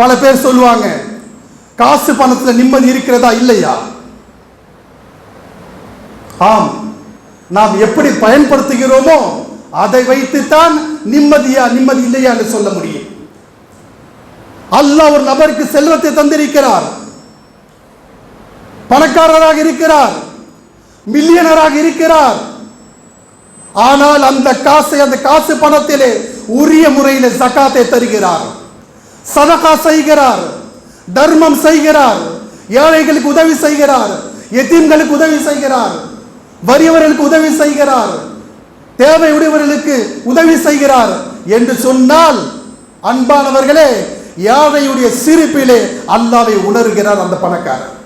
பல பேர் சொல்லுவாங்க காசு பணத்துல நிம்மதி இருக்கிறதா இல்லையா? ஆம் நாம் எப்படி பயன்படுத்துகிறோமோ அதை வைத்துத்தான் நிம்மதியா நிம்மதி இல்லையா என்று சொல்ல முடியும். அல்லாஹ் ஒரு நபருக்கு செல்வத்தை தந்திருக்கிறார். பணக்காரராக இருக்கிறார். மில்லியனராக இருக்கிறார். ஆனால் அந்த காசை அந்த காசு பணத்திலே உரிய முறையில் சகாத்தை தருகிறார். சதகா செய்கிறார் தர்மம் செய்கிறார் ஏழைகளுக்கு உதவி செய்கிறார் எத்தீம்களுக்கு உதவி செய்கிறார் வறியவர்களுக்கு உதவி செய்கிறார் தேவை உடையவர்களுக்கு உதவி செய்கிறார் என்று சொன்னால் அன்பானவர்களே யாழையுடைய சிரிப்பிலே அல்லாவை உணர்கிறார் அந்த பணக்காரர்.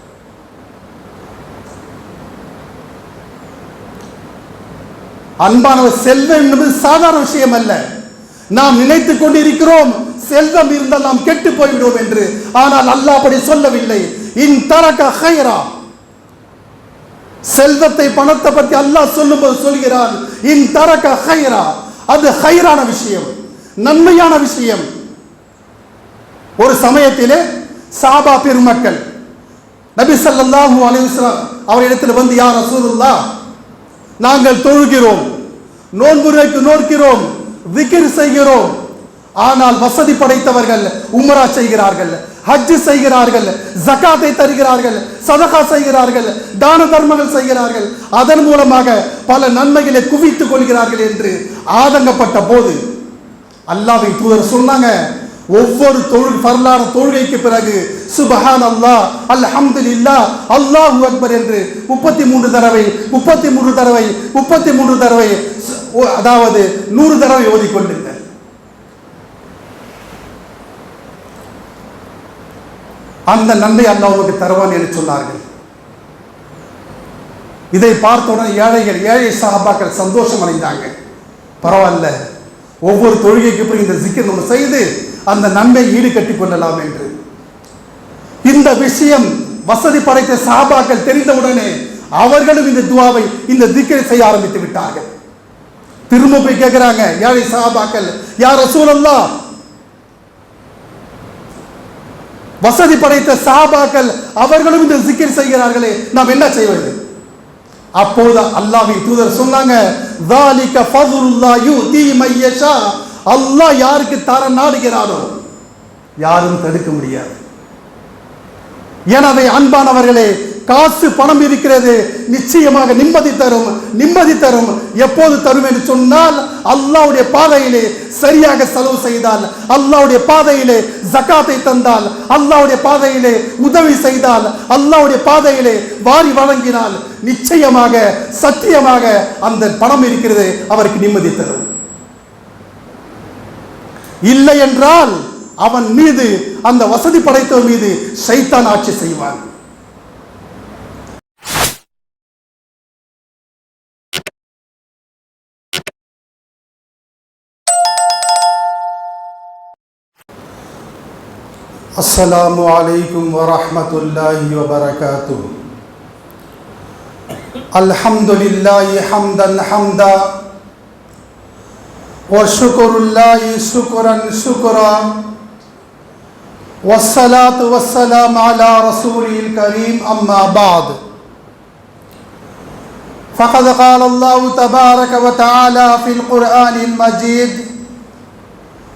அன்பானவர் செல்வம் என்பது சாதாரண விஷயம் அல்ல நாம் நினைத்துக் கொண்டிருக்கிறோம் செல்வம் இருந்தால் நாம் கெட்டு போய்விடுவோம் என்று. ஆனால் அல்லாஹ் அப்படி சொல்லவில்லை. இன் தரக ஹைரா செல்வத்தை பணத்தை பற்றி அல்லாஹ் சொல்லும்போது சொல்கிறான் இன் தரக ஹைரா அது ஹைரான விஷயம் நன்மையான விஷயம். ஒரு சமயத்திலே சாபா பெருமக்கள் நபி ஸல்லல்லாஹு அலிஸ்லாம் அவரிடத்தில் வந்து யார் ரசூலுல்லாஹ் நாங்கள் தொழுகிறோம் நோன்புரைக்கு நோக்கிறோம் விக்கிர் செய்கிறோம் ஆனால் வசதி படைத்தவர்கள் உமரா செய்கிறார்கள் ஹஜ் செய்கிறார்கள் ஜகாத்தை தருகிறார்கள் சதகா செய்கிறார்கள் தான தர்மங்கள் செய்கிறார்கள். அதன் மூலமாக பல நன்மைகளை குவித்துக் கொள்கிறார்கள் என்று ஆதங்கப்பட்ட போது அல்லாவை தூதர் சொன்னாங்க ஒவ்வொரு தொழில் வரலாறு தொழுகைக்கு பிறகு சுபஹான் அல்லாஹ் இல்லா அல்லாஹ் அக்பர் என்று முப்பத்தி மூன்று தடவை முப்பத்தி மூன்று தடவை முப்பத்தி மூன்று தடவை அதாவது நூறு தடவை ஓதிக்கொண்டிருந்தேன் அந்த நன்மை அல்லாஹ் உனக்கு தருவான் என்று சொன்னார்கள். இதை பார்த்தவுடன் ஏழைகள் ஏழை சகாபாக்கள் சந்தோஷம் அடைந்தாங்க. பரவாயில்ல ஒவ்வொரு தொழுகைக்கு பிறகு இந்த சிக்கர் நம்ம செய்து அந்த நன்மை ஈடு கட்டிக் கொள்ளலாம் என்று. இந்த விஷயம் வசதி படைத்த சாபாக்கள் தெரிந்தவுடனே அவர்களும் இந்த துவாவை இந்த திக்கரை செய்ய ஆரம்பித்து விட்டார்கள். திரும்ப போய் கேட்கிறாங்க ஏழை சாபாக்கள் யார் ரசூலல்லா வசதி படைத்த சாபாக்கள் அவர்களும் இந்த சிக்கர் செய்கிறார்களே நாம் என்ன செய்வது அப்போது அல்லாஹின் தூதர் சொன்னாங்க அல்லாஹ் யாருக்கு தர நாடுகிறாரோ யாரும் தடுக்க முடியாது. எனவே அன்பானவர்களே காசு பணம் இருக்கிறது நிச்சயமாக நிம்மதி தரும் நிம்மதி தரும். எப்போது தரும் என்று சொன்னால் அல்லாஹ்வுடைய பாதையிலே சரியாக செலவு செய்தால் அல்லாவுடைய பாதையிலே ஜகாத்தை தந்தால் அல்லாவுடைய பாதையிலே உதவி செய்தால் அல்லாஹ்வுடைய பாதையிலே வாரி வழங்கினால் நிச்சயமாக சத்தியமாக அந்த பணம் இருக்கிறது அவருக்கு நிம்மதி தரும். இல்லை என்றால் அவன் மீது அந்த வசதி படைத்தவன் மீது சைத்தான் ஆட்சி செய்வான். السلام عليكم ورحمة الله وبركاته. الحمد لله حمدا حمدا وشكر الله شكرا شكرا. والصلاة والسلام على رسوله الكريم أما بعد. فقد قال الله تبارك وتعالى في القرآن المجيد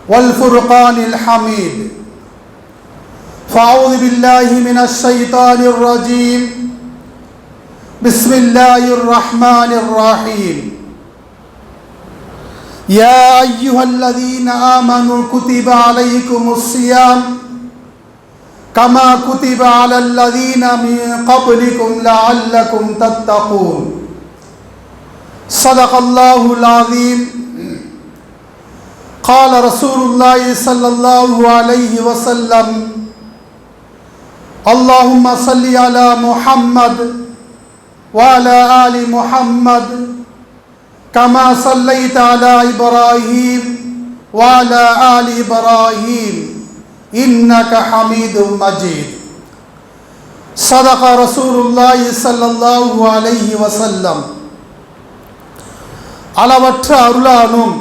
والفرقان الحميد. فأعوذ بالله من الشيطان الرجيم. بسم الله الرحمن الرحيم. يا أيها الذين آمنوا كتب عليكم الصيام كما كتب على الذين من قبلكم لعلكم تتقون. صدق الله العظيم. قال رسول الله صلى الله عليه وسلم اللهم صل على محمد وعلى آل محمد كما صليت على إبراهيم وعلى آل إبراهيم إنك حميد مجيد صدق رسول الله صلى الله عليه وسلم அளவற்ற அருளானும்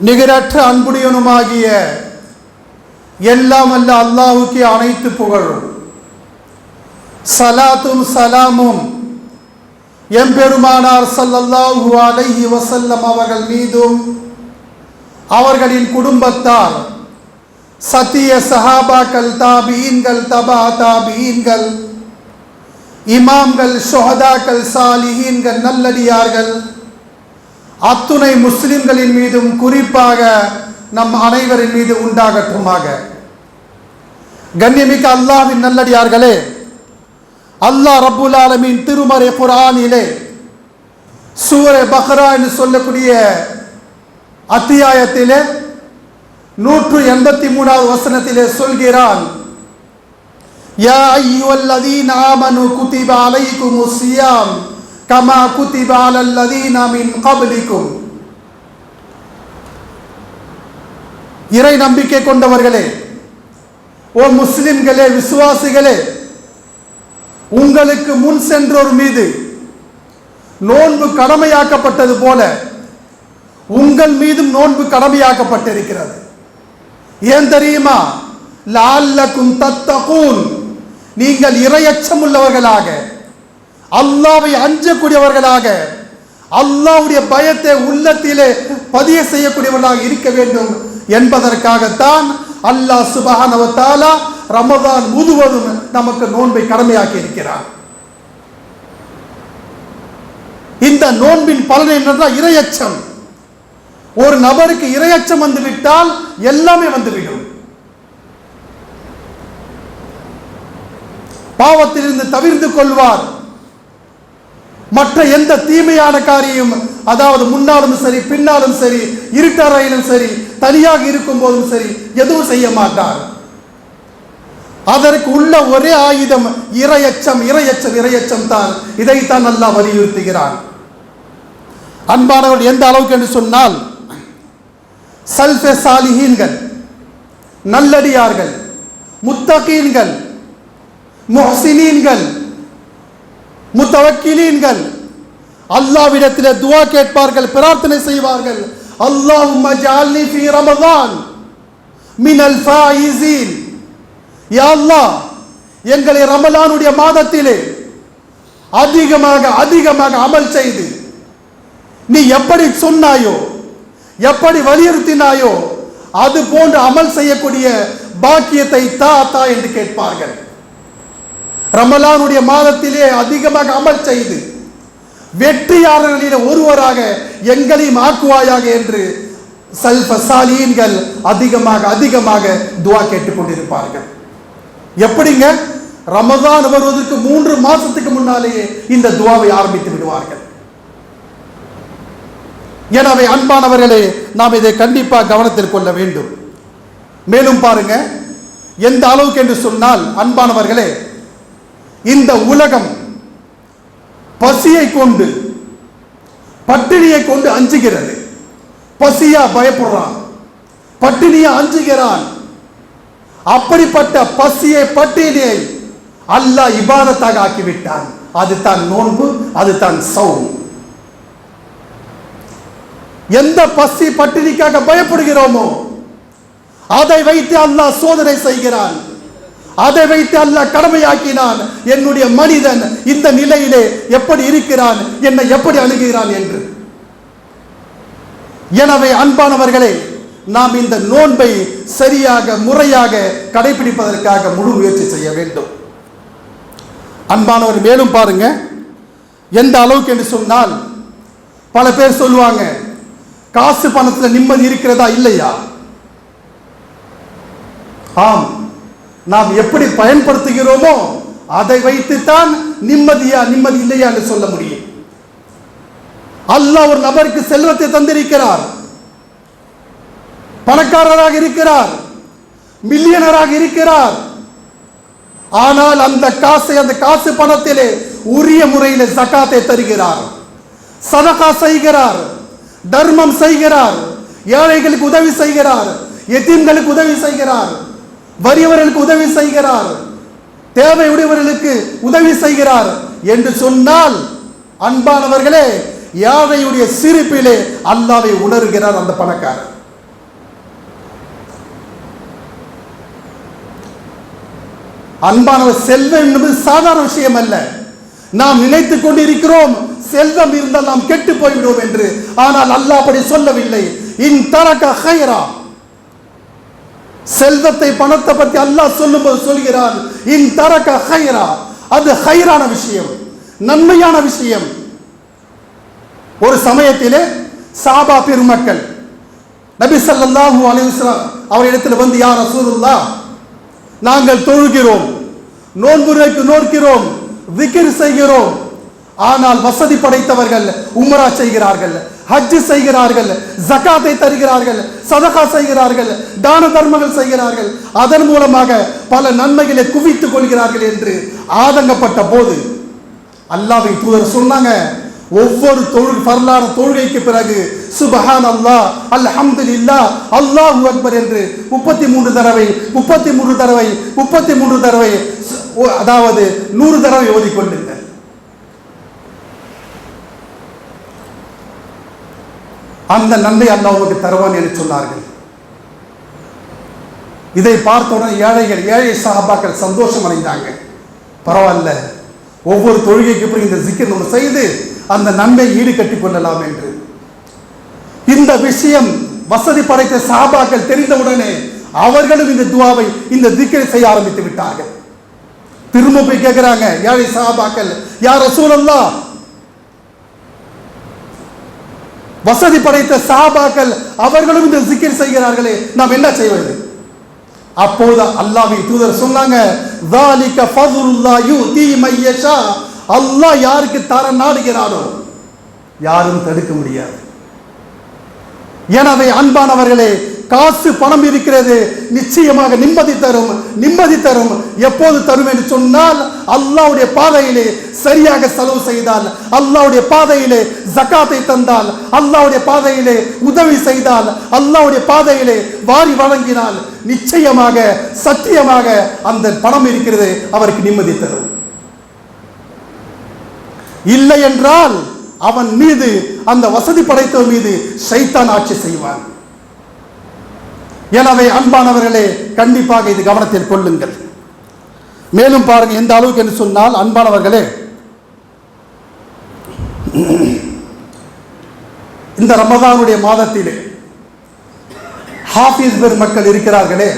நிகரற்ற அன்புடையனுமாகிய எல்லாம் அல்ல அல்லாஹுக்கே அனைத்து புகழும். சலாத்தும் சலாமும். எம்பெருமானார் சல்லல்லாஹு அலைஹி வசல்லம் அவர்கள் மீதும் அவர்களின் குடும்பத்தார் சத்திய சஹாபாக்கள் தாபீன்கள் தபா தாபீன்கள் இமாம்கள் ஷொஹதாக்கள் சாலிஹீன்கள் நல்லடியார்கள் அத்துணை முஸ்லிம்களின் மீதும் குறிப்பாக நம் அனைவரின் மீது உண்டாகட்டுமாக. கண்ணியமிக்க அல்லாவின் நல்லடியார்களே அல்லாஹ் ரபுல் ஆலமின் திருமறை குர்ஆனிலே சூரே பஹ்ரா என்று சொல்லக்கூடிய அத்தியாயத்திலே நூற்று எண்பத்தி மூணாவது வசனத்திலே சொல்கிறான் யா ஐயுவல்லதீன் ஆமனு குதிப அலைக்குமு சியாம் கமா குதிப அலல்லதீன மின் கப்லிக்கும். இறை நம்பிக்கை கொண்டவர்களே ஓ முஸ்லிம்களே விசுவாசிகளே உங்களுக்கு முன் சென்றோர் மீது நோன்பு கடமையாக்கப்பட்டது போல உங்கள் மீதும் நோன்பு கடமையாக்கப்பட்டிருக்கிறது. ஏன் தெரியுமா? லால்லக்கும் தத்தகூன். நீங்கள் இரையச்சம் உள்ளவர்களாக அல்லாவை அஞ்சக்கூடியவர்களாக அல்லாவுடைய பயத்தை உள்ளத்திலே பதிய செய்யக்கூடியவர்களாக இருக்க வேண்டும் என்பதற்காகத்தான் அல்லாஹ் சுபஹானவத்தாலா ரமதான் முழுவதும் நமக்கு நோன்பை கடமையாக்கி இருக்கிறார் இந்த நோன்பின் பலன் என்னென்றால் இரையச்சம். ஒரு நபருக்கு இரையச்சம் வந்துவிட்டால் எல்லாமே வந்துவிடும். பாவத்திலிருந்து தவிர்த்து கொள்வார். மற்ற எந்த தீமையான காரியம் அதாவது முன்னாலும் சரி பின்னாலும் சரி இருட்டறையிலும் சரி தனியாக இருக்கும் போதும் சரி எதுவும் செய்ய மாட்டார். அதற்கு உள்ள ஒரே ஆயுதம் இரையச்சம் இரையச்சம் இரையச்சம் தான். இதைத்தான் நல்லா வலியுறுத்துகிறான். அன்பானவர் எந்த அளவுக்கு என்று சொன்னால் சல்ஃபே சாலிஹீன்கள் நல்லடியார்கள் முத்தகீன்கள் முஹசினீன்கள் முத்தவக்கிலீன்கள் அல்லாவிடத்தில் துவா கேட்பார்கள் பிரார்த்தனை செய்வார்கள். اللهم اجعلني في رمضان மினல் الفائزين يا அல்லாஹ் எங்களை ரமலானுடைய மாதத்திலே அதிகமாக அதிகமாக அமல் செய்து நீ எப்படி சொன்னாயோ எப்படி வலியுறுத்தினாயோ அது போன்று அமல் செய்யக்கூடிய பாக்கியத்தை தா தா என்று கேட்பார்கள். ரமலானுடைய மாதத்திலே அதிகமாக அமல் செய்து வெற்றியாளர்களில் ஒருவராக எங்களையும் ஆக்குவாயாக என்று சல்பசாலீன்கள் அதிகமாக அதிகமாக துவா கேட்டுக்கொண்டிருப்பார்கள். எப்படிங்க? ரமதான் வருவதற்கு மூன்று மாசத்துக்கு முன்னாலேயே இந்த துவாவை ஆரம்பித்து விடுவார்கள். எனவே அன்பானவர்களே நாம் இதை கண்டிப்பாக கவனத்தில் கொள்ள வேண்டும். மேலும் பாருங்க எந்த அளவுக்கு என்று சொன்னால் அன்பானவர்களே இந்த உலகம் பசியை கொண்டு பட்டினியை கொண்டு அஞ்சுகிறது. பசியா பயப்படுறான். பட்டினியா அஞ்சுகிறான். அப்படிப்பட்ட பசியை பட்டினியை அல்லாஹ் இபாதத்தாக ஆக்கிவிட்டான். அது தான் நோன்பு அது தான் சௌம். எந்த பசி பட்டினிக்காக பயப்படுகிறோமோ அதை வைத்து அல்லாஹ் சோதனை செய்கிறான். அதை வைத்து அல்ல கடமையாக்கினான். என்னுடைய மனிதன் இந்த நிலையிலே எப்படி இருக்கிறான்? என்னை எப்படி அணுகுகிறான் என்று. எனவே அன்பானவர்களே நாம் இந்த நோன்பை சரியாக முறையாக கடைபிடிப்பதற்காக முழு முயற்சி செய்ய வேண்டும். அன்பானவர் மேலும் பாருங்க. எந்த அளவுக்கு என்று சொன்னால் பல பேர் சொல்லுவாங்க காசு பணத்தில் நிம்மதி இருக்கிறதா இல்லையா? ஆம். நாம் எப்படி பயன்படுத்துகிறோமோ அதை வைத்துத்தான் நிம்மதியா நிம்மதி இல்லையா என்று சொல்ல முடியும். அல்லாஹ் ஒரு நபருக்கு செல்வத்தை தந்திருக்கிறார். பணக்காரராக இருக்கிறார். மில்லியனராக இருக்கிறார். ஆனால் அந்த காசை அந்த காசு பணத்திலே உரிய முறையில் சகாத்தை தருகிறார். சதகா செய்கிறார். தர்மம் செய்கிறார். ஏழைகளுக்கு உதவி செய்கிறார். எத்தீம்களுக்கு உதவி செய்கிறார். வறியவர்களுக்கு உதவி செய்கிறார். தேவை உடையவர்களுக்கு உதவி செய்கிறார் என்று சொன்னால் அன்பானவர்களே யாழையுடைய சிரிப்பிலே அல்லாவை உணர்கிறார் அந்த பணக்காரர். அன்பானவர் செல்வம் என்பது சாதாரண விஷயம் அல்ல. நாம் நினைத்துக் கொண்டிருக்கிறோம் செல்வம் இருந்தால் நாம் கெட்டு போய்விடுவோம் என்று. ஆனால் அல்லாஹ் அப்படி சொல்லவில்லை. இன் தரக ஹைரா செல்வத்தை பணத்தை பற்றி அல்லாஹ் சொல்லும்போது சொல்கிறான் இன் தரக ஹைரா அது ஹைரான விஷயம் நன்மையான விஷயம். ஒரு சமயத்திலே சாபா பெருமக்கள் நபி சல்லாஹூ அலிஸ்லாம் வஸல்லம் அவரிடத்தில் வந்து யார் ரசூலுல்லாஹ் நாங்கள் தொழுகிறோம் நோன்புரைக்கு நோக்கிறோம் விக்கிர் செய்கிறோம். ஆனால் வசதி படைத்தவர்கள் உமரா செய்கிறார்கள். ஹஜ் செய்கிறார்கள் ஜகாத்தை தருகிறார்கள் சதகா செய்கிறார்கள் தான தர்மங்கள் செய்கிறார்கள். அதன் மூலமாக பல நன்மைகளை குவித்துக் கொள்கிறார்கள் என்று ஆதங்கப்பட்ட போது அல்லாவை தூதர் சொன்னாங்க ஒவ்வொரு தொழில் வரலாறு தொழுகைக்கு பிறகு சுபஹான் அல்லாஹ் இல்லா அல்லாஹு அக்பர் என்று முப்பத்தி மூன்று தடவை முப்பத்தி மூன்று தடவை முப்பத்தி மூன்று தடவை அதாவது நூறு தடவை ஓதிக்கொண்டு அந்த நன்மை அல்லா உங்களுக்கு தருவான் என்று சொன்னார்கள். இதை பார்த்தவுடன் ஏழைகள் ஏழை சஹாபாக்கள் சந்தோஷம் அடைந்தாங்க. பரவாயில்ல ஒவ்வொரு தொழுகைக்கு பிறகு இந்த ஜிக்கர் நம்ம செய்து அந்த நன்மை ஈடுகட்டிக் கொள்ளலாம் என்று. இந்த விஷயம் வசதி படைத்த சாபாக்கள் தெரிந்தவுடனே அவர்களும் இந்த துவாவை இந்த திக்கரை செய்ய ஆரம்பித்து விட்டார்கள். திரும்ப போய் கேட்கிறாங்க ஏழை சாபாக்கள் யார் ரசூலல்லா வசதி படைத்த சாபாக்கள் அவர்களும் இந்த சிக்கிர் செய்கிறார்களே நாம் என்ன செய்வது அப்போது அல்லாவி தூதர் சொன்னாங்க அல்லாஹ் யாருக்கு தர நாடுகிறாரோ யாரும் தடுக்க முடியாது. எனவே அன்பானவர்களே காசு பணம் இருக்கிறது நிச்சயமாக நிம்மதி தரும் நிம்மதி தரும். எப்போது தரும் என்று சொன்னால் அல்லாஹ்வுடைய பாதையிலே சரியாக செலவு செய்தால் அல்லாவுடைய பாதையிலே ஜகாத்தை தந்தால் அல்லாவுடைய பாதையிலே உதவி செய்தால் அல்லாவுடைய பாதையிலே வாரி வழங்கினால் நிச்சயமாக சத்தியமாக அந்த பணம் இருக்கிறது அவருக்கு நிம்மதி தரும். இல்லை என்றால் அவன் மீது அந்த வசதி படைத்தவன் மீது சைத்தான் ஆட்சி செய்வான். எனவே அன்பானவர்களே கண்டிப்பாக இது கவனத்தில் கொள்ளுங்கள். மேலும் பாருங்கள் எந்த அளவுக்கு என்று சொன்னால் அன்பானவர்களே இந்த ரமதானுடைய மாதத்திலே ஹாஃபிஸ் பெருமக்கள் இருக்கிறார்களே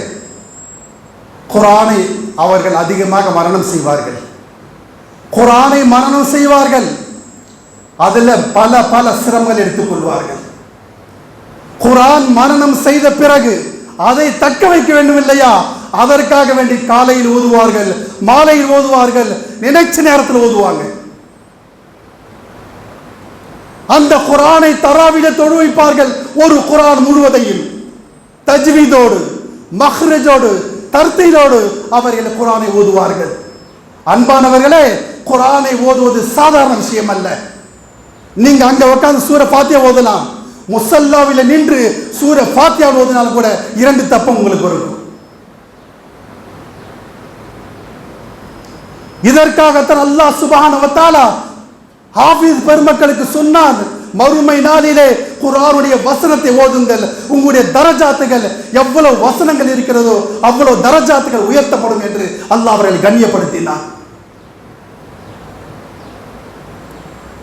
குரானை அவர்கள் அதிகமாக மரணம் செய்வார்கள். குரானை மரணம் செய்வார்கள். அதில் பல பல சிரமங்கள் எடுத்துக்கொள்வார்கள். குரான் மரணம் செய்த பிறகு அதை தக்க வைக்க வேண்டும் இல்லையா அதற்காக வேண்டி காலையில் ஓதுவார்கள் மாலையில் ஓதுவார்கள் நினைச்ச நேரத்தில் ஓதுவாங்க. அந்த குரானை தராவிட தொழு வைப்பார்கள். ஒரு குரான் முழுவதையும். தஜ்வீதோடு மஹ்ரஜோடு தர்த்தீலோடு அவர்கள் குரானை ஓதுவார்கள். அன்பானவர்களே குரானை ஓதுவது சாதாரண விஷயம் அல்ல நீங்க அங்க உட்கார்ந்து சூர பாத்தியா ஓதலாம். முசல்லாவில் நின்று சூர பாத்தியா ஓதினால் கூட இரண்டு தப்பம் உங்களுக்கு இருக்கும் இதற்காகத்தான் அல்லாஹ் சுபானவத்தாலா ஹாஃபிஸ் பெருமக்களுக்கு சொன்னான் மறுமை நாளிலே குரானுடைய வசனத்தை ஓதுங்கள் உங்களுடைய தரஜாத்துகள் எவ்வளவு வசனங்கள் இருக்கிறதோ அவ்வளவு தரஜாத்துகள் உயர்த்தப்படும் என்று அல்லாஹ் அவர்கள் கண்ணியப்படுத்தினார்.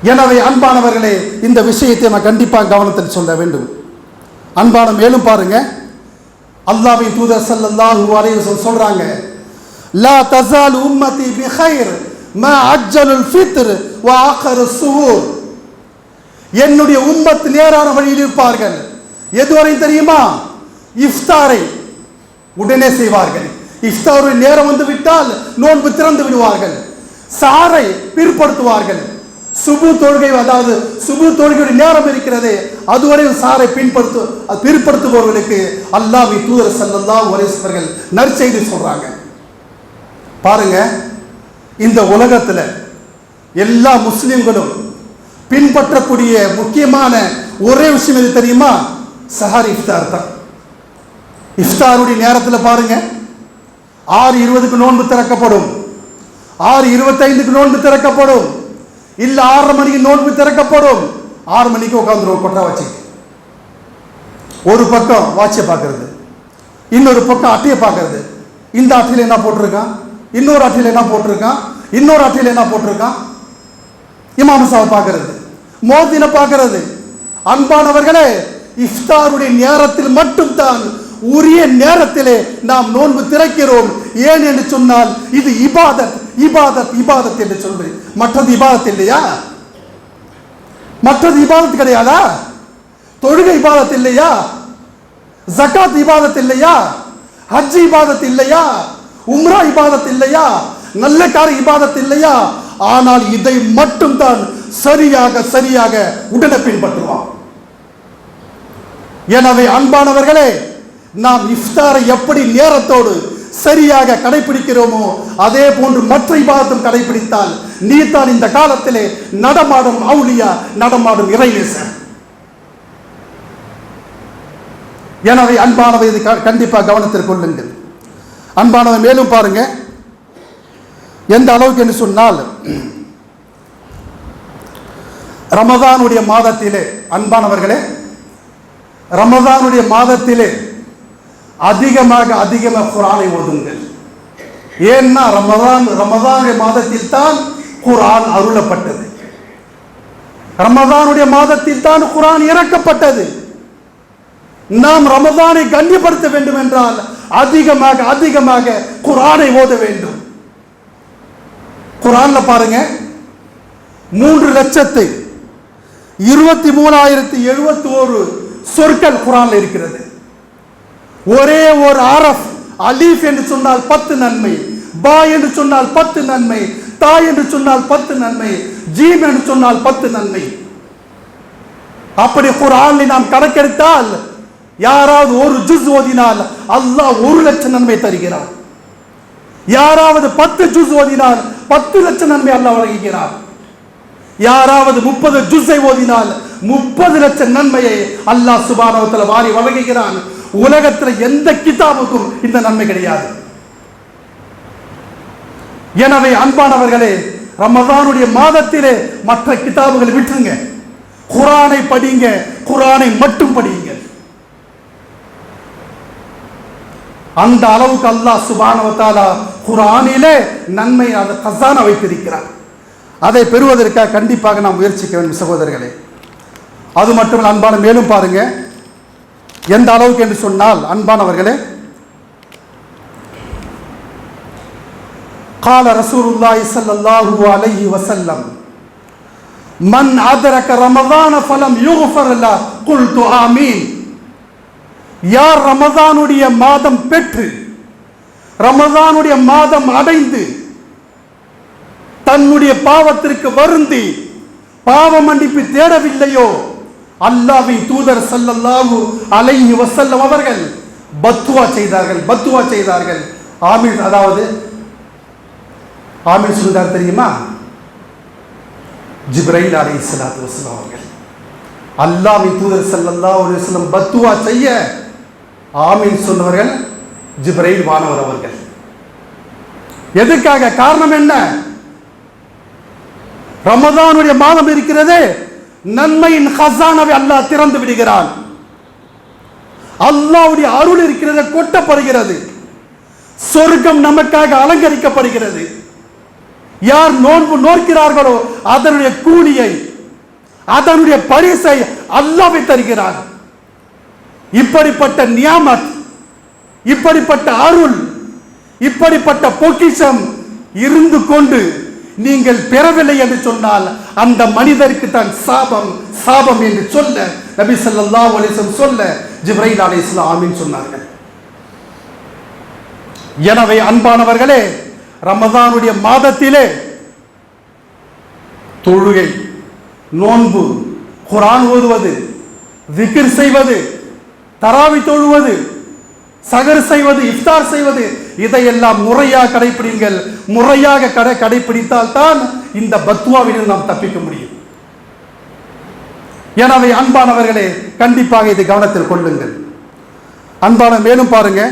எனவே அன்பானவர்களே இந்த விஷயத்தை நான் கண்டிப்பாக கவனத்தில் சொல்ல வேண்டும். அன்பான மேலும் பாருங்க. அல்லாவின் தூதர் சல்லல்லாஹு அலைஹி வஸல்லம் சொல்றாங்க லா தஸால் உம்மதி பிஹைர் மா அஜ்ஜலுல் ஃபித்ர் வ ஆഖரு சுஹூர் என்னுடைய உம்மத் நேரான வழியில் இருப்பார்கள். எதுவரை தெரியுமா? இஃப்தாரை உடனே செய்வார்கள். இஃப்தாருடைய நேரம் வந்து விட்டால் நோன்பு திறந்து விடுவார்கள். சாரை பிற்படுத்துவார்கள். சுபு தொழுகை அதாவது சுபு தொழுகையுடைய நேரம் இருக்கிறது அதுவரை சாரை பின்படுத்து அது பிற்படுத்துபவர்களுக்கு அல்லாஹ்வின் தூதர் செல்லல்லா அலைஹி வஸல்லம் நற்செய்தி சொல்றாங்க. பாருங்க இந்த உலகத்தில் எல்லா முஸ்லிம்களும் பின்பற்றக்கூடிய முக்கியமான ஒரே விஷயம் எது தெரியுமா? சஹார் இஃப்தார் தான். இஃப்தாருடைய நேரத்தில் பாருங்க ஆறு இருபதுக்கு நோன்பு திறக்கப்படும் ஆறு இருபத்தைந்துக்கு நோன்பு திறக்கப்படும் இல்லை ஆறரை மணிக்கு நோன்பு திறக்கப்படும். ஆறு மணிக்கு உட்காந்துருவோம் கொட்டா வச்சு ஒரு பக்கம் வாட்சை பார்க்கறது. இன்னொரு பக்கம் அட்டையை பார்க்கறது. இந்த அட்டையில் என்ன போட்டிருக்கான்? இன்னொரு அட்டையில் என்ன போட்டிருக்கான்? இன்னொரு அட்டையில் என்ன போட்டிருக்கான்? இமாமுசாவை பார்க்கறது. மோதினை பார்க்கறது. அன்பானவர்களே இஃப்தாருடைய நேரத்தில் மட்டும்தான் உரிய நேரத்திலே நாம் நோன்பு திறக்கிறோம். ஏன் என்று சொன்னால் இது இபாதத் இபாதத் இபாதத் என்று சொல்லு மற்றது இபாதத் இல்லையா? மற்றது இபாதத் கிடையாதா? தொழுகை இபாதத் இல்லையா? ஜக்காத் இபாதத் இல்லையா? ஹஜ் இபாதத் இல்லையா? உம்ரா இபாதத் இல்லையா? நல்ல கார இபாதத் இல்லையா? ஆனால் இதை மட்டும்தான் சரியாக சரியாக உடனே பின்பற்றுவான். எனவே அன்பானவர்களே நாம் இஃப்தாரை எப்படி நேரத்தோடு சரியாக கடைபிடிக்கிறோமோ அதே போன்று மற்ற இபாதத்தும் கடைபிடித்தால் நீ தான் இந்த காலத்திலே நடமாடும் அவுலியா நடமாடும் இறைநேசன் எனவே அன்பானவை இது கண்டிப்பாக கவனத்தில் கொள்ளுங்கள். அன்பானவை மேலும் பாருங்க. எந்த அளவுக்கு என்று சொன்னால் ரமதானுடைய மாதத்திலே அன்பானவர்களே ரமதானுடைய மாதத்திலே அதிகமாக அதிகமாக குரானை ஓதுங்கள். ஏன்னா ரமதான் ரமதானுடைய மாதத்தில் தான் குரான் அருளப்பட்டது. ரமதானுடைய மாதத்தில் தான் குரான் இறக்கப்பட்டது. நாம் ரமதானை கண்ணியப்படுத்த வேண்டும் என்றால் அதிகமாக அதிகமாக குரானை ஓத வேண்டும். குரான்ல பாருங்க மூன்று லட்சத்து இருபத்தி மூணாயிரத்தி எழுபத்தி ஒரு சொற்கள் குரான்ல இருக்கிறது. ஒரே ஒரு அரஃப் அலீஃப் என்று சொன்னால் பத்து நன்மை பா என்று சொன்னால் பத்து நன்மை தா என்று சொன்னால் பத்து நன்மை ஜீம் என்று சொன்னால் பத்து நன்மை. அப்படி குரானை நாம் கணக்கெடுத்தால் யாராவது ஒரு ஜுஸ் ஓதினால் அல்லாஹ் ஒரு லட்சம் நன்மை தருகிறார் யாராவது பத்து ஜுஸ் ஓதினால் பத்து லட்சம் நன்மை அல்லாஹ் வழங்குகிறார் யாராவது முப்பது ஜுஸை ஓதினால் முப்பது லட்சம் நன்மையை அல்லாஹ் சுபானவத்தில் வாரி வழங்குகிறான். உலகத்தில் எந்த கிதாபுக்கும் இந்த நன்மை கிடையாது. எனவே அன்பானவர்களே ரமதானுடைய மாதத்திலே மற்ற கிதாபுகளை விட்டுருங்க. குரானை படிங்க குரானை மட்டும் படியுங்க அந்த அளவுக்கு அல்லாஹ் சுபானவத்தாலா குரானிலே நன்மை அதை கசான வைத்திருக்கிறார். அதை பெறுவதற்காக கண்டிப்பாக நாம் முயற்சிக்க வேண்டும் சகோதரர்களே. அது மட்டும் அன்பான மேலும் பாருங்க. எந்த அளவுக்கு என்று சொன்னால் அன்பானவர்களே கால ரசூலுல்லாஹி ஸல்லல்லாஹு அலைஹி வஸல்லம் மன் அதரக ரமதான ஃபலம் யுஃபர் லா குல்து ஆமீன் யார் ரமதானுடைய மாதம் பெற்று ரமதானுடைய மாதம் அடைந்து தன்னுடைய பாவத்திற்கு வருந்தி பாவ மன்னிப்பு தேடவில்லையோ? அல்லாவின் தூதர் சல்லல்லாஹு அலைஹி வசல்லம் அவர்கள் பத்துவா செய்தார்கள் பத்துவா செய்தார்கள். ஆமீன் அதாவது ஆமீன் சொல்கிறார் தெரியுமா? ஜிப்ரைல் அலைஹிஸ்ஸலாத்து வஸலாம் அவர்கள். அல்லாஹ்வின் தூதர் ஸல்லல்லாஹு அலைஹி பத்துவா செய்ய ஆமீன் சொன்னவர்கள் ஜிப்ரைல் வானவர் அவர்கள். எதுக்காக காரணம் என்ன? ரமதானுடைய மாதம் இருக்கிறது. நன்மையின் ஹசானாவை அல்லாஹ் திறந்து விடுகிறான். அல்லாஹ்வுடைய அருள் இருக்கிறது கொட்டப்படுகிறது. சொர்க்கம் நமக்காக அலங்கரிக்கப்படுகிறது. யார் நோன்பு நோக்கிறார்களோ அதனுடைய கூலியை அதனுடைய பரிசை அல்லாவை தருகிறார். இப்படிப்பட்ட நியாமத் இப்படிப்பட்ட அருள் இப்படிப்பட்ட பொக்கிஷம் இருந்து கொண்டு நீங்கள் பெறவில்லை என்று சொன்னால் அந்த மனிதருக்கு தான் சாபம் சாபம் என்று சொல்ல நபி ஸல்லல்லாஹு அலிசம் சொல்ல ஜிப்ரைல் அலி ஆமீன் சொன்னார்கள். எனவே அன்பானவர்களே ரமதானுடைய மாதத்திலே தொழுகை நோன்பு குரான் ஓதுவது விக்கிர் செய்வது தராவி தொழுவது சகர் செய்வது இஃப்தார் செய்வது இதையெல்லாம் முறையாக கடைபிடிங்கள் முறையாக கடை கடைபிடித்தால் தான் இந்த பத்வாவிலிருந்து நாம் தப்பிக்க முடியும். எனவே அன்பானவர்களே கண்டிப்பாக இதை கவனத்தில் கொள்ளுங்கள். அன்பான மேலும் பாருங்க.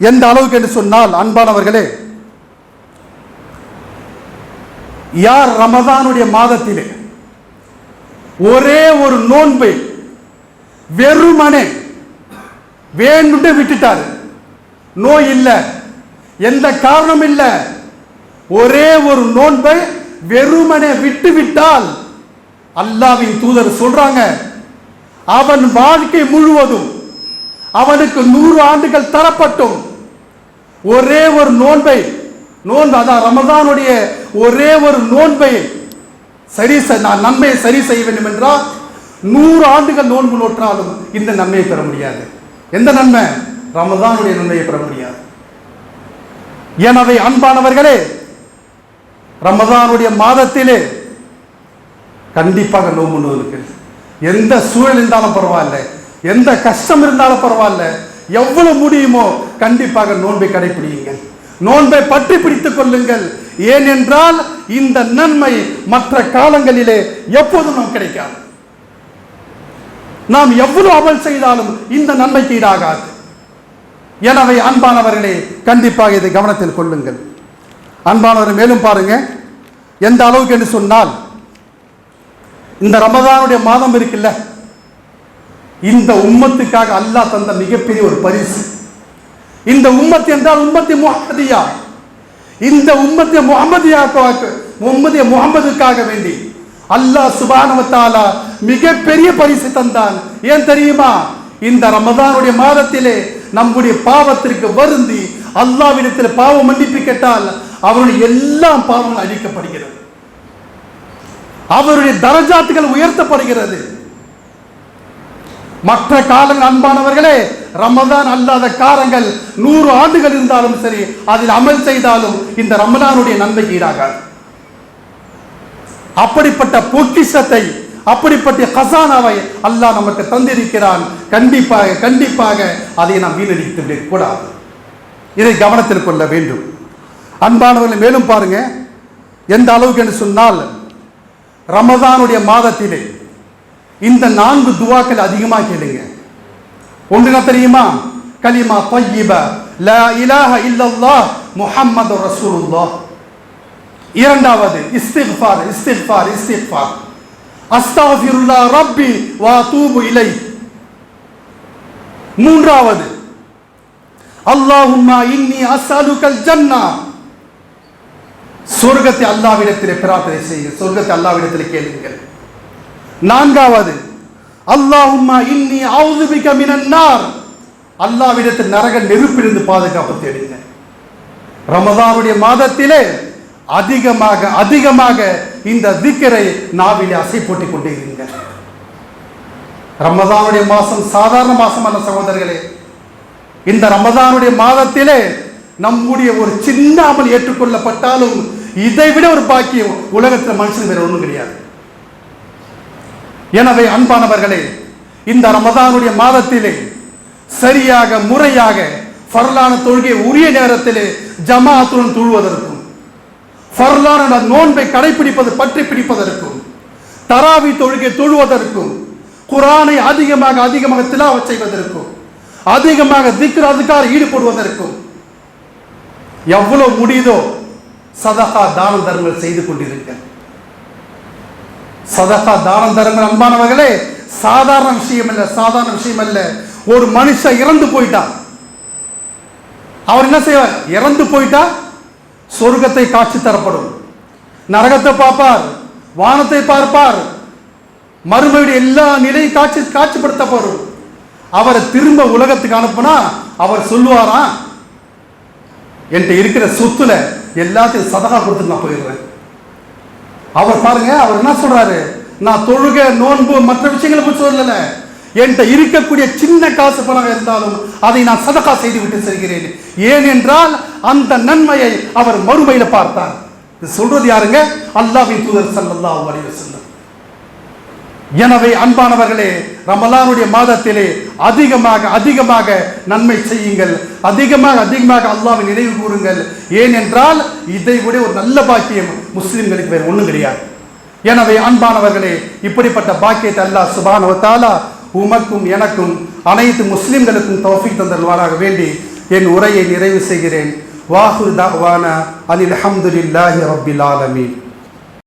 எந்த அளவுக்கு என்று சொன்னால் அன்பானவர்களே யார் ரமதானுடைய மாதத்திலே ஒரே ஒரு நோன்பை வெறுமனே வேண்டு விட்டுட்டாரு நோய் இல்லை. எந்த காரணம் இல்லை. ஒரே ஒரு நோன்பை வெறுமனே விட்டு விட்டால் அல்லாவின் தூதர் சொல்றாங்க அவன் வாழ்க்கை முழுவதும் அவனுக்கு நூறு ஆண்டுகள் தரப்பட்டும். ஒரே ஒரு நோன்பை நோன்பு அதான் ரமதானுடைய ஒரே ஒரு நோன்பை சரி நான் நன்மையை சரி செய்ய வேண்டும் என்றால் நூறு ஆண்டுகள் நோன்பு நோற்றாலும் இந்த நன்மையை பெற முடியாது. எந்த நன்மை? ரமதானுடைய நன்மையை பெற முடியாது. எனவே அன்பானவர்களே ரமதானுடைய மாதத்திலே கண்டிப்பாக நோம்பு நோருக்கு எந்த சூழல் இருந்தாலும் பரவாயில்ல. எந்த கஷ்டம் இருந்தாலும் பரவாயில்ல. எவ்வளவு முடியுமோ கண்டிப்பாக நோன்பை கடைபிடியுங்கள் நோன்பை பற்றி பிடித்துக் கொள்ளுங்கள். ஏனென்றால் இந்த நன்மை மற்ற காலங்களிலே எப்போதும் நாம் கிடைக்காது. நாம் எவ்வளவு அமல் செய்தாலும் இந்த நன்மைக்கு ஈடாகாது. எனவே அன்பானவர்களே கண்டிப்பாக இதை கவனத்தில் கொள்ளுங்கள். அன்பானவர் மேலும் பாருங்க. எந்த அளவுக்கு என்று சொன்னால் இந்த ரமதானுடைய மாதம் இருக்குல்ல? இந்த உம்மத்துக்காக அல்லாஹ் தந்த மிகப்பெரிய ஒரு பரிசு. இந்த உம்மத்து என்றால் உம்மத்தி முகமதியா இந்த உம்மத்திய முகமதியா முகமதிய முகமதுக்காக வேண்டி அல்லாஹ் சுபானவத்தாலா மிகப்பெரிய பரிசு தந்தான். ஏன் தெரியுமா? இந்த ரமதானுடைய மாதத்திலே நம்முடைய பாவத்திற்கு வருந்தி அல்லாவிடத்தில் பாவ மன்னிப்பு கேட்டால் அவருடைய எல்லா பாவங்களும் அழிக்கப்படுகிறது. அவருடைய தரஜாத்துகள் உயர்த்தப்படுகிறது. மற்ற காலங்கள் அன்பானவர்களே ரமதான் அல்லாத காலங்கள் நூறு ஆண்டுகள் இருந்தாலும் சரி அதில் அமல் செய்தாலும் இந்த ரமதானுடைய நன்மை ஈடாகாது. அப்படிப்பட்ட பொக்கிஷத்தை அப்படிப்பட்ட ஹசானாவை அல்லாஹ் நமக்கு தந்திருக்கிறான். கண்டிப்பாக கண்டிப்பாக அதை நாம் வீணடித்து விடக்கூடாது. இதை கவனத்தில் கொள்ள வேண்டும். அன்பானவர்களை மேலும் பாருங்க. எந்த அளவுக்கு என்று சொன்னால் ரமதானுடைய மாதத்திலே இந்த நான்கு துவாக்கள் அதிகமாக கேளுங்க ஒன்றுனா தெரியுமா? கலிமா பையிப லா இலாஹ இல்லல்லா முஹம்மது ரசூலுல்லாஹ். இரண்டாவது இஸ்திஃபார் இஸ்திஃபார் இஸ்திஃபார் அஸ்தாஃபிருல்லா ரப்பி வா தூபு இலை. மூன்றாவது அல்லாஹும்மா இன்னி அஸ்அலுக்கல் ஜன்னா. சொர்க்கத்தை அல்லாவிடத்திலே பிரார்த்தனை செய்யுங்கள். சொர்க்கத்தை அல்லாவிடத்திலே கேளுங்கள். நான்காவது அல்லாஹும்மா இன்னி அவுதுபிக மினன் நார். அல்லாவிடத்தில் நரக நெருப்பிலிருந்து பாதுகாப்பு தேடுங்க ரமதானுடைய மாதத்திலே அதிகமாக அதிகமாக இந்த திக்கரை நாவிலே அசை போட்டுக் கொண்டே இருங்க. ரமதானுடைய மாதம் சாதாரண மாசமான சகோதரர்களே. இந்த ரமதானுடைய மாதத்திலே நம்முடைய ஒரு சின்ன அமல் ஏற்றுக்கொள்ளப்பட்டாலும் இதை விட ஒரு பாக்கியம் உலகத்தில் மனுஷன் வேற ஒன்றும் கிடையாது. எனவே அன்பானவர்களே இந்த ரமதானுடைய மாதத்திலே சரியாக முறையாக பரலான தொழுகை உரிய நேரத்திலே ஜமாத்துடன் தொழுவதற்கும் ஃபர்லான நோன்பை கடைபிடிப்பது பற்றி பிடிப்பதற்கும் தராவி தொழுகை தொழுவதற்கும் குரானை அதிகமாக அதிகமாக திலாவச் செய்வதற்கும் அதிகமாக திக்ர அதுக்காக ஈடுபடுவதற்கும் எவ்வளவு முடியுதோ சதகா தான தர்மங்கள் செய்து கொண்டிருக்க சதகா தான தர்மங்கள் அன்பானவர்களே சாதாரண விஷயம் அல்ல சாதாரண விஷயம் அல்ல ஒரு மனுஷன் இறந்து போயிட்டான். அவர் என்ன செய்வார்? இறந்து போயிட்டா சொர்க்கத்தை காட்சி தரப்படும். நரகத்தை பார்ப்பார் வானத்தை பார்ப்பார். மறுமையுடைய எல்லா நிலையும் காட்சி காட்சிப்படுத்தப்படும். அவரை திரும்ப உலகத்துக்கு அனுப்புனா அவர் சொல்லுவாரா? என்கிட்ட இருக்கிற சொத்துல எல்லாத்தையும் சதகா கொடுத்து நான் போயிடுறேன். அவர் பாருங்க அவர் என்ன சொல்றாரு? நான் தொழுக நோன்பு மற்ற விஷயங்களை பற்றி சொல்லலை. என்கிட்ட இருக்கக்கூடிய சின்ன காசு பணம் இருந்தாலும் அதை நான் சதகா செய்து விட்டு செல்கிறேன். ஏனென்றால் அந்த நன்மையை அவர் மறுமையில பார்த்தார். சொல்றது யாருங்க? அல்லாஹ்வின் தூதர் சல்லா அலைஹி செல்லும் எனவே அன்பானவர்களே ரமலானுடைய மாதத்திலே அதிகமாக அதிகமாக நன்மை செய்யுங்கள். அதிகமாக அதிகமாக அல்லாஹ்வை நினைவு கூறுங்கள். ஏனென்றால் இதை விட ஒரு நல்ல பாக்கியம் முஸ்லிம்களுக்கு வேறு ஒன்றும் கிடையாது. எனவே அன்பானவர்களே இப்படிப்பட்ட பாக்கியத்தை அல்லாஹ் சுபானவத்தாலா உமக்கும் எனக்கும் அனைத்து முஸ்லிம்களுக்கும் தௌஃபீக் தந்தல்வாராக வேண்டி என் உரையை நிறைவு செய்கிறேன். வாஹு தாவான அலில் அஹமதுல்லாஹி ரபில் ஆலமீன்.